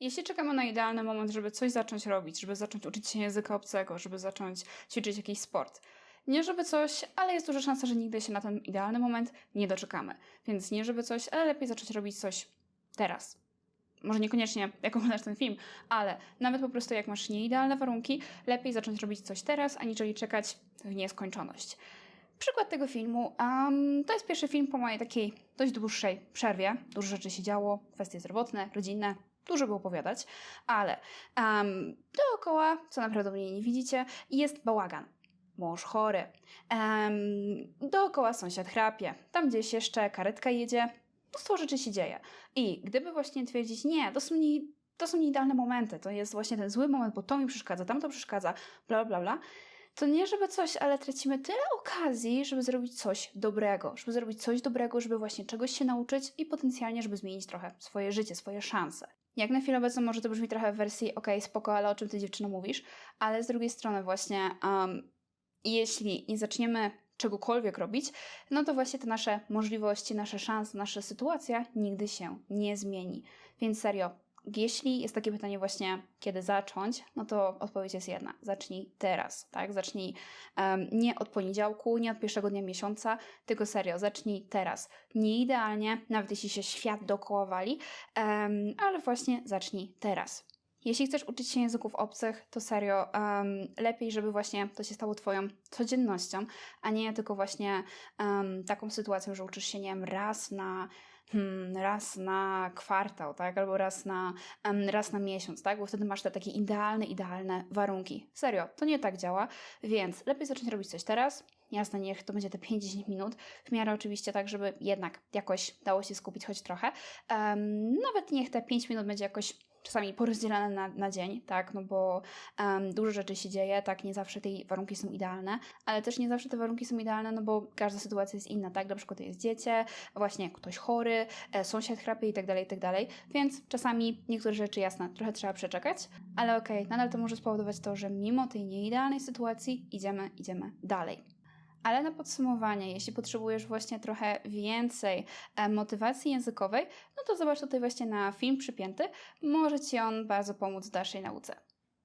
Jeśli czekamy na idealny moment, żeby coś zacząć robić, żeby zacząć uczyć się języka obcego, żeby zacząć ćwiczyć jakiś sport, nie żeby coś, ale jest duża szansa, że nigdy się na ten idealny moment nie doczekamy. Więc nie żeby coś, ale lepiej zacząć robić coś teraz. Może niekoniecznie jak oglądasz ten film, ale nawet po prostu jak masz nieidealne warunki, lepiej zacząć robić coś teraz, aniżeli czekać w nieskończoność. Przykład tego filmu, um, to jest pierwszy film po mojej takiej dość dłuższej przerwie. Dużo rzeczy się działo, kwestie zdrowotne, rodzinne, dużo było opowiadać, ale um, dookoła, co najprawdopodobniej nie widzicie, jest bałagan. Mąż chory, um, dookoła sąsiad chrapie, tam gdzieś jeszcze karetka jedzie, mnóstwo rzeczy się dzieje. I gdyby właśnie twierdzić, nie, to są, nie, to są nieidealne momenty, to jest właśnie ten zły moment, bo to mi przeszkadza, tam to przeszkadza, bla, bla, bla, to nie żeby coś, ale tracimy tyle okazji, żeby zrobić coś dobrego, żeby zrobić coś dobrego, żeby właśnie czegoś się nauczyć i potencjalnie, żeby zmienić trochę swoje życie, swoje szanse. Jak na chwilę obecną może to brzmi trochę w wersji ok, spoko, ale o czym ty dziewczyno mówisz, ale z drugiej strony właśnie um, jeśli nie zaczniemy czegokolwiek robić, no to właśnie te nasze możliwości, nasze szanse, nasza sytuacja nigdy się nie zmieni. Więc serio, jeśli jest takie pytanie właśnie, kiedy zacząć, no to odpowiedź jest jedna. Zacznij teraz, tak? Zacznij um, nie od poniedziałku, nie od pierwszego dnia miesiąca, tylko serio, zacznij teraz. Nie idealnie, nawet jeśli się świat dookoła wali, um, ale właśnie zacznij teraz. Jeśli chcesz uczyć się języków obcych, to serio, um, lepiej, żeby właśnie to się stało Twoją codziennością, a nie tylko właśnie um, taką sytuacją, że uczysz się, nie wiem, raz na, hmm, raz na kwartał, tak, albo raz na, um, raz na miesiąc, tak, bo wtedy masz te takie idealne, idealne warunki. Serio, to nie tak działa, więc lepiej zacząć robić coś teraz, Jasne, niech to będzie te 5-10 minut, w miarę oczywiście tak, żeby jednak jakoś dało się skupić choć trochę. Um, nawet niech te 5 minut będzie jakoś czasami porozdzielane na, na dzień, tak, no bo um, dużo rzeczy się dzieje, tak, nie zawsze te warunki są idealne, ale też nie zawsze te warunki są idealne, no bo każda sytuacja jest inna, tak, na przykład jest dziecię, właśnie ktoś chory, e, sąsiad chrapie i tak dalej, i tak dalej, więc czasami niektóre rzeczy, jasne, trochę trzeba przeczekać, ale okej, okay, nadal to może spowodować to, że mimo tej nieidealnej sytuacji idziemy, idziemy dalej. Ale na podsumowanie, jeśli potrzebujesz właśnie trochę więcej e, motywacji językowej, no to zobacz tutaj właśnie na film przypięty. Może Ci on bardzo pomóc w dalszej nauce.